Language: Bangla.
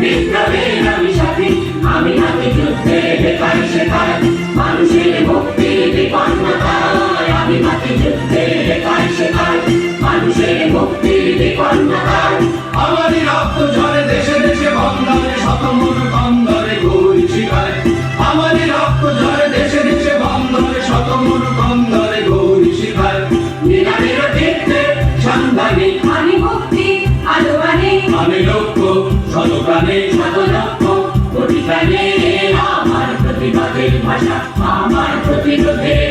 বিপ্লবের আমি সাথী আমি হাতে যুদ্ধে বেকার শেখায় মানুষের মুক্তির বিপন্নতায় আমি হাতে যুদ্ধে বেকার শেখায় মানুষের মুক্তির বিপন্নতায় আমারই রক্ত ঝরে দেশে দেশে বন্ধরে শতমূল কন্দরে ঘুরি শিখায় আমারই রক্ত ঝরে দেশে দেশে বন্ধরে শতমূল কন্দরে ঘুরি শিখায় নিরামের তীর্থে সন্ধানে আমি মুক্তি আলো আনে আমি লক্ষ্য শতপ্রাণে শত লক্ষ কোটি প্রাণে আমার প্রতিবাদের ভাষা আমার প্রতিরোধের আগুন